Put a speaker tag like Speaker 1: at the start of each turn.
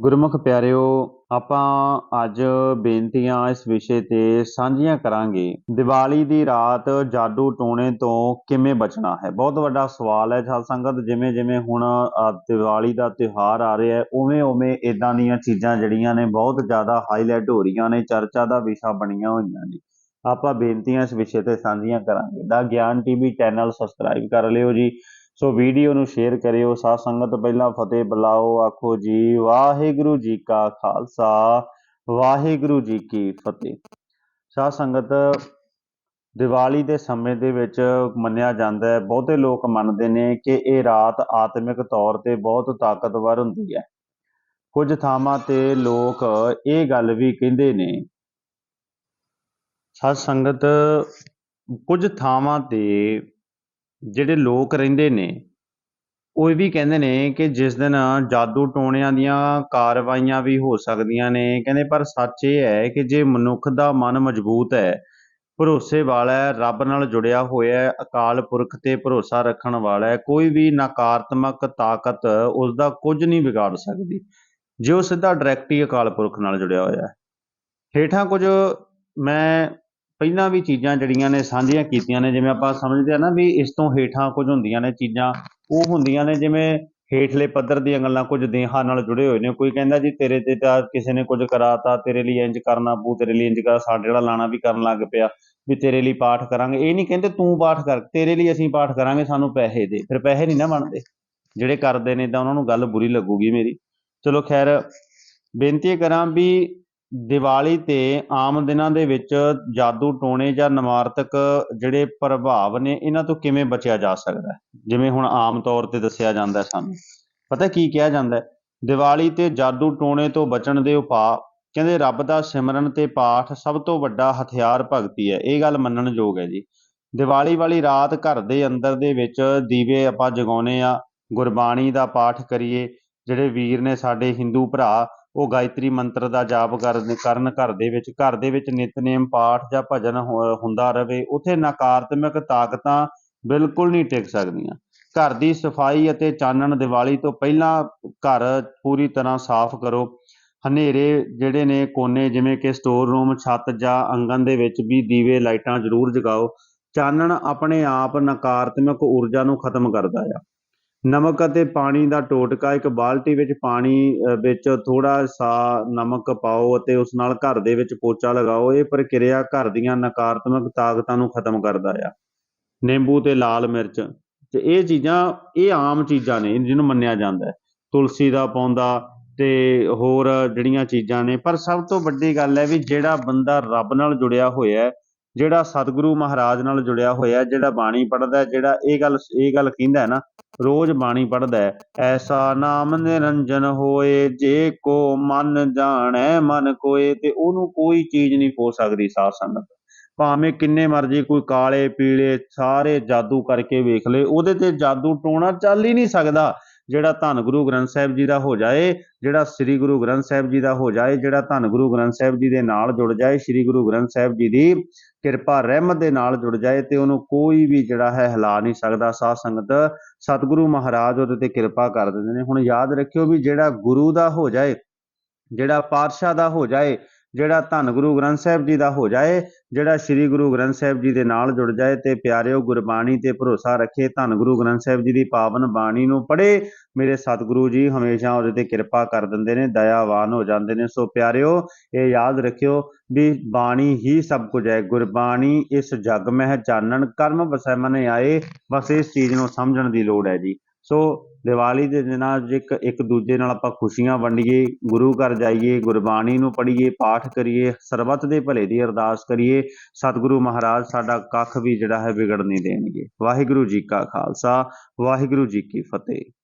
Speaker 1: ਗੁਰਮੁਖ ਪਿਆਰਿਓ, ਆਪਾਂ ਅੱਜ ਬੇਨਤੀਆਂ ਇਸ ਵਿਸ਼ੇ ਤੇ ਸਾਂਝੀਆਂ ਕਰਾਂਗੇ। ਦੀਵਾਲੀ ਦੀ ਰਾਤ ਜਾਦੂ ਟੋਣੇ ਤੋਂ ਕਿਵੇਂ ਬਚਣਾ ਹੈ? ਬਹੁਤ ਵੱਡਾ ਸਵਾਲ ਹੈ ਸਾਧ ਸੰਗਤ ਜਿਵੇਂ ਜਿਵੇਂ ਹੁਣ ਦੀਵਾਲੀ ਦਾ ਤਿਉਹਾਰ ਆ ਰਿਹਾ ਹੈ ਉਵੇਂ ਉਵੇਂ ਇਦਾਂ ਦੀਆਂ ਚੀਜ਼ਾਂ ਜਿਹੜੀਆਂ ਨੇ ਬਹੁਤ ਜ਼ਿਆਦਾ ਹਾਈਲਾਈਟ ਹੋ ਰਹੀਆਂ ਨੇ, ਚਰਚਾ ਦਾ ਵਿਸ਼ਾ ਬਣੀਆਂ ਹੋਈਆਂ ਨੇ। ਆਪਾਂ ਬੇਨਤੀਆਂ ਇਸ ਵਿਸ਼ੇ ਤੇ ਸਾਂਝੀਆਂ ਕਰਾਂਗੇ। ਦਾ ਗਿਆਨ ਟੀਵੀ ਚੈਨਲ ਸਬਸਕ੍ਰਾਈਬ ਕਰ ਲਿਓ ਜੀ। ਸੋ ਵੀਡੀਓ ਨੂੰ ਸ਼ੇਅਰ ਕਰਿਓ, ਸਾਧ ਸੰਗਤ ਪਹਿਲਾਂ ਫਤਿਹ ਬੁਲਾਓ, ਆਖੋ ਜੀ, ਵਾਹਿਗੁਰੂ ਜੀ ਕਾ ਖਾਲਸਾ, ਵਾਹਿਗੁਰੂ ਜੀ ਕੀ ਫਤਿਹ। ਸਾਧ ਸੰਗਤ, ਦੀਵਾਲੀ ਦੇ ਸਮੇਂ ਦੇ ਵਿੱਚ ਮੰਨਿਆ ਜਾਂਦਾ ਹੈ, ਬਹੁਤੇ ਲੋਕ ਮੰਨਦੇ ਨੇ ਕਿ ਇਹ ਰਾਤ ਆਤਮਿਕ ਤੌਰ ਤੇ ਬਹੁਤ ਤਾਕਤਵਰ ਹੁੰਦੀ ਹੈ। ਕੁਝ ਥਾਵਾਂ ਤੇ ਲੋਕ ਇਹ ਗੱਲ ਵੀ ਕਹਿੰਦੇ ਨੇ ਸਤ ਸੰਗਤ, ਕੁਝ ਥਾਵਾਂ ਤੇ ਜਿਹੜੇ ਲੋਕ ਰਹਿੰਦੇ ਨੇ, ਉਹ ਇਹ ਵੀ ਕਹਿੰਦੇ ਨੇ ਕਿ ਜਿਸ ਦਿਨ ਜਾਦੂ ਟੋਣਿਆਂ ਦੀਆਂ ਕਾਰਵਾਈਆਂ ਵੀ ਹੋ ਸਕਦੀਆਂ ਨੇ, ਕਹਿੰਦੇ ਪਰ ਸੱਚ ਇਹ ਹੈ ਕਿ ਜੇ ਮਨੁੱਖ ਦਾ ਮਨ ਮਜ਼ਬੂਤ ਹੈ, ਭਰੋਸੇ ਵਾਲਾ ਹੈ, ਰੱਬ ਨਾਲ ਜੁੜਿਆ ਹੋਇਆ ਹੈ, ਅਕਾਲ ਪੁਰਖ ਤੇ ਭਰੋਸਾ ਰੱਖਣ ਵਾਲਾ ਹੈ, ਕੋਈ ਵੀ ਨਕਾਰਾਤਮਕ ਤਾਕਤ ਉਸ ਦਾ ਕੁਝ ਨਹੀਂ ਵਿਗਾੜ ਸਕਦੀ, ਜੇ ਉਹ ਸਿੱਧਾ ਡਾਇਰੈਕਟ ਹੀ ਅਕਾਲ ਪੁਰਖ ਨਾਲ ਜੁੜਿਆ ਹੋਇਆ ਹੈ। ਹੇਠਾਂ ਕੁਝ ਮੈਂ ਪਹਿਲਾਂ ਵੀ ਚੀਜ਼ਾਂ ਜਿਹੜੀਆਂ ਨੇ ਸਾਂਝੀਆਂ ਕੀਤੀਆਂ ਨੇ, ਜਿਵੇਂ ਆਪਾਂ ਸਮਝਦੇ ਆ ਨਾ ਵੀ ਇਸ ਤੋਂ ਹੇਠਾਂ ਕੁਝ ਹੁੰਦੀਆਂ ਨੇ ਚੀਜ਼ਾਂ, ਉਹ ਹੁੰਦੀਆਂ ਨੇ ਜਿਵੇਂ ਹੇਠਲੇ ਪੱਧਰ ਦੀਆਂ ਗੱਲਾਂ ਕੁਝ ਦੇਹਾਂ ਨਾਲ ਜੁੜੇ ਹੋਏ ਨੇ। ਕੋਈ ਕਹਿੰਦਾ ਜੀ ਤੇਰੇ ਤੇ ਤਾਂ ਕਿਸੇ ਨੇ ਕੁਝ ਕਰਾਤਾ, ਤੇਰੇ ਲਈ ਇੰਜ ਕਰਨਾ ਪਊ, ਤੇਰੇ ਲਈ ਇੰਜ ਕਰ, ਸਾਡੇ ਵਾਲਾ ਲਾਣਾ ਵੀ ਕਰਨ ਲੱਗ ਪਿਆ, ਵੀ ਤੇਰੇ ਲਈ ਪਾਠ ਕਰਾਂਗੇ। ਇਹ ਨਹੀਂ ਕਹਿੰਦੇ ਤੂੰ ਪਾਠ ਕਰ, ਤੇਰੇ ਲਈ ਅਸੀਂ ਪਾਠ ਕਰਾਂਗੇ, ਸਾਨੂੰ ਪੈਸੇ ਦੇ। ਫਿਰ ਪੈਸੇ ਨਹੀਂ ਨਾ ਬਣਦੇ। ਜਿਹੜੇ ਕਰਦੇ ਨੇ ਤਾਂ ਉਹਨਾਂ ਨੂੰ ਗੱਲ ਬੁਰੀ ਲੱਗੂਗੀ ਮੇਰੀ। ਚਲੋ ਖੈਰ, ਬੇਨਤੀ ਕਰਾਂ ਵੀ ਦੀਵਾਲੀ ਤੇ ਆਮ ਦਿਨਾਂ ਦੇ ਵਿੱਚ ਜਾਦੂ ਟੋਣੇ ਜਾਂ ਨਮਾਰਤਕ ਜਿਹੜੇ ਪ੍ਰਭਾਵ ਨੇ, ਇਹਨਾਂ ਤੋਂ ਕਿਵੇਂ ਬਚਿਆ ਜਾ ਸਕਦਾ ਹੈ? ਜਿਵੇਂ ਹੁਣ ਆਮ ਤੌਰ ਤੇ ਦੱਸਿਆ ਜਾਂਦਾ ਸਾਨੂੰ। ਪਤਾ ਕੀ ਕਿਹਾ ਜਾਂਦਾ ਦੀਵਾਲੀ ਤੇ ਜਾਦੂ ਟੋਣੇ ਤੋਂ ਬਚਣ ਦੇ ਉਪਾਅ, ਕਹਿੰਦੇ ਰੱਬ ਦਾ ਸਿਮਰਨ ਤੇ ਪਾਠ ਸਭ ਤੋਂ ਵੱਡਾ ਹਥਿਆਰ ਭਗਤੀ ਹੈ। ਇਹ ਗੱਲ ਮੰਨਣਯੋਗ ਹੈ ਜੀ। ਦੀਵਾਲੀ ਵਾਲੀ ਰਾਤ ਘਰ ਦੇ ਅੰਦਰ ਦੇ ਵਿੱਚ ਦੀਵੇ ਆਪਾਂ ਜਗਾਉਨੇ ਆ, ਗੁਰਬਾਣੀ ਦਾ ਪਾਠ ਕਰੀਏ, ਜਿਹੜੇ ਵੀਰ ਨੇ ਸਾਡੇ ਹਿੰਦੂ ਭਰਾ ਉਹ ਗਾਇਤਰੀ ਮੰਤਰ ਦਾ ਜਾਪ ਕਰਨ ਘਰ ਦੇ ਵਿੱਚ, ਘਰ ਦੇ ਵਿੱਚ ਨਿਤਨੇਮ ਪਾਠ ਜਾਂ ਭਜਨ ਹੁੰਦਾ ਰਹੇ ਉਥੇ ਨਕਾਰਾਤਮਕ ਤਾਕਤਾਂ ਬਿਲਕੁਲ ਨਹੀਂ ਟਿਕ ਸਕਦੀਆਂ। ਘਰ ਦੀ ਸਫ਼ਾਈ ਅਤੇ ਚਾਨਣ ਦੀਵਾਲੀ ਤੋਂ ਪਹਿਲਾਂ ਘਰ ਪੂਰੀ ਤਰ੍ਹਾਂ ਸਾਫ਼ ਕਰੋ। ਹਨੇਰੇ ਜਿਹੜੇ ਨੇ ਕੋਨੇ, ਜਿਵੇਂ ਕਿ ਸਟੋਰ ਰੂਮ ਛੱਤ ਜਾਂ ਆਂਗਣ ਦੇ ਵਿੱਚ ਵੀ ਦੀਵੇ, ਲਾਈਟਾਂ ਜ਼ਰੂਰ ਜਗਾਓ। ਚਾਨਣ ਆਪਣੇ ਆਪ ਨਕਾਰਾਤਮਕ ਊਰਜਾ ਨੂੰ ਖਤਮ ਕਰਦਾ ਆ। ਨਮਕ ਅਤੇ ਪਾਣੀ ਦਾ ਟੋਟਕਾ, ਇੱਕ ਬਾਲਟੀ ਵਿੱਚ ਪਾਣੀ ਵਿੱਚ ਥੋੜਾ ਸਾ ਨਮਕ ਪਾਓ ਅਤੇ ਉਸ ਨਾਲ ਘਰ ਦੇ ਵਿੱਚ ਪੋਚਾ ਲਗਾਓ। ਇਹ ਪ੍ਰਕਿਰਿਆ ਘਰ ਦੀਆਂ ਨਕਾਰਾਤਮਕ ਤਾਕਤਾਂ ਨੂੰ ਖਤਮ ਕਰਦਾ ਆ। ਨਿੰਬੂ ਤੇ ਲਾਲ ਮਿਰਚ। ਤੇ ਇਹ ਚੀਜ਼ਾਂ, ਇਹ ਆਮ ਚੀਜ਼ਾਂ ਨੇ, ਜਿਹਨੂੰ ਮੰਨਿਆ ਜਾਂਦਾ ਹੈ। ਤੁਲਸੀ ਦਾ ਪੌਂਦਾ ਤੇ ਹੋਰ ਜਿਹੜੀਆਂ ਚੀਜ਼ਾਂ ਨੇ, ਪਰ ਸਭ ਤੋਂ ਵੱਡੀ ਗੱਲ ਹੈ ਵੀ ਜਿਹੜਾ ਬੰਦਾ ਰੱਬ ਨਾਲ ਜੁੜਿਆ ਹੋਇਆ ਜਿਹੜਾ ਸਤਿਗੁਰੂ ਮਹਾਰਾਜ ਨਾਲ ਜੁੜਿਆ ਹੋਇਆ ਜਿਹੜਾ ਬਾਣੀ ਪੜ੍ਹਦਾ ਜਿਹੜਾ ਇਹ ਗੱਲ ਇਹ ਗੱਲ ਕਹਿੰਦਾ ਹੈ ਨਾ, ਰੋਜ਼ ਬਾਣੀ ਪੜ੍ਹਦਾ ਹੈ, ਐਸਾ ਨਾਮ ਨਿਰੰਜਨ ਹੋਏ, ਜੇ ਕੋ ਮਨ ਜਾਣੈ, ਮਨ ਕੋਏ, ਤੇ ਉਹਨੂੰ ਕੋਈ ਚੀਜ਼ ਨਹੀਂ ਹੋ ਸਕਦੀ ਸਾਧ ਸੰਗਤ। ਭਾਵੇਂ ਕਿੰਨੇ ਮਰਜ਼ੀ ਕੋਈ ਕਾਲੇ, ਪੀਲੇ, ਸਾਰੇ ਜਾਦੂ ਕਰਕੇ ਵੇਖ ਲੇ ਉਹਦੇ ਤੇ ਜਾਦੂ ਟੋਣਾ ਚੱਲ ਹੀ ਨਹੀਂ ਸਕਦਾ। ਜਿਹੜਾ ਧੰਨ ਗੁਰੂ ਗ੍ਰੰਥ ਸਾਹਿਬ ਜੀ ਦਾ ਹੋ ਜਾਏ, ਜਿਹੜਾ ਸ੍ਰੀ ਗੁਰੂ ਗ੍ਰੰਥ ਸਾਹਿਬ ਜੀ ਦਾ ਹੋ ਜਾਏ, ਜਿਹੜਾ ਧੰਨ ਗੁਰੂ ਗ੍ਰੰਥ ਸਾਹਿਬ ਜੀ ਦੇ ਨਾਲ ਜੁੜ ਜਾਏ, ਸ੍ਰੀ ਗੁਰੂ ਗ੍ਰੰਥ ਸਾਹਿਬ ਜੀ ਦੀ ਕਿਰਪਾ, ਰਹਿਮਤ ਦੇ ਨਾਲ ਜੁੜ ਜਾਏ ਤੇ ਉਹਨੂੰ ਕੋਈ ਵੀ ਜਿਹੜਾ ਹੈ ਹਿਲਾ ਨਹੀਂ ਸਕਦਾ। ਸਾਧ ਸੰਗਤ, ਸਤਿਗੁਰੂ ਮਹਾਰਾਜ ਉਹਦੇ ਤੇ ਕਿਰਪਾ ਕਰ ਦਿੰਦੇ ਨੇ। ਹੁਣ ਯਾਦ ਰੱਖਿਓ ਵੀ ਜਿਹੜਾ ਗੁਰੂ ਦਾ ਹੋ ਜਾਏ, ਜਿਹੜਾ ਪਾਤਸ਼ਾਹ ਦਾ ਹੋ ਜਾਏ ਜਿਹੜਾ ਧੰਨ ਗੁਰੂ ਗ੍ਰੰਥ ਸਾਹਿਬ ਜੀ ਦਾ ਹੋ ਜਾਏ, ਜਿਹੜਾ ਸ੍ਰੀ ਗੁਰੂ ਗ੍ਰੰਥ ਸਾਹਿਬ ਜੀ ਦੇ ਨਾਲ ਜੁੜ ਜਾਏ ਤੇ ਪਿਆਰਿਓ ਗੁਰਬਾਣੀ ਤੇ ਭਰੋਸਾ ਰੱਖੇ, ਧੰਨ ਗੁਰੂ ਗ੍ਰੰਥ ਸਾਹਿਬ ਜੀ ਦੀ ਪਾਵਨ ਬਾਣੀ ਨੂੰ ਪੜ੍ਹੇ, ਮੇਰੇ ਸਤਿਗੁਰੂ ਜੀ ਹਮੇਸ਼ਾ ਉਹਦੇ ਤੇ ਕਿਰਪਾ ਕਰ ਦਿੰਦੇ ਨੇ, ਦਇਆਵਾਨ ਹੋ ਜਾਂਦੇ ਨੇ। ਸੋ ਪਿਆਰਿਓ, ਇਹ ਯਾਦ ਰੱਖਿਓ ਵੀ ਬਾਣੀ ਹੀ ਸਭ ਕੁਝ ਹੈ। ਗੁਰਬਾਣੀ ਇਸ ਜਗ ਮਹਿ ਚਾਨਣ, ਕਰਮ ਵਸੈ ਮਨ ਆਏ, ਬਸ ਇਸ ਚੀਜ਼ ਨੂੰ ਸਮਝਣ ਦੀ ਲੋੜ ਹੈ ਜੀ। ਸੋ ਦੀਵਾਲੀ ਦੇ ਦਿਨਾਂ 'ਚ ਇੱਕ ਇੱਕ ਦੂਜੇ ਨਾਲ ਆਪਾਂ ਖੁਸ਼ੀਆਂ ਵੰਡੀਏ, ਗੁਰੂ ਘਰ ਜਾਈਏ, ਗੁਰਬਾਣੀ ਨੂੰ ਪੜ੍ਹੀਏ, ਪਾਠ ਕਰੀਏ, ਸਰਬੱਤ ਦੇ ਭਲੇ ਦੀ ਅਰਦਾਸ ਕਰੀਏ, ਸਤਿਗੁਰੂ ਮਹਾਰਾਜ ਸਾਡਾ ਕੱਖ ਵੀ ਜਿਹੜਾ ਹੈ ਵਿਗੜ ਨਹੀਂ ਦੇਣਗੇ। ਵਾਹਿਗੁਰੂ ਜੀ ਕਾ ਖਾਲਸਾ, ਵਾਹਿਗੁਰੂ ਜੀ ਕੀ ਫਤਿਹ।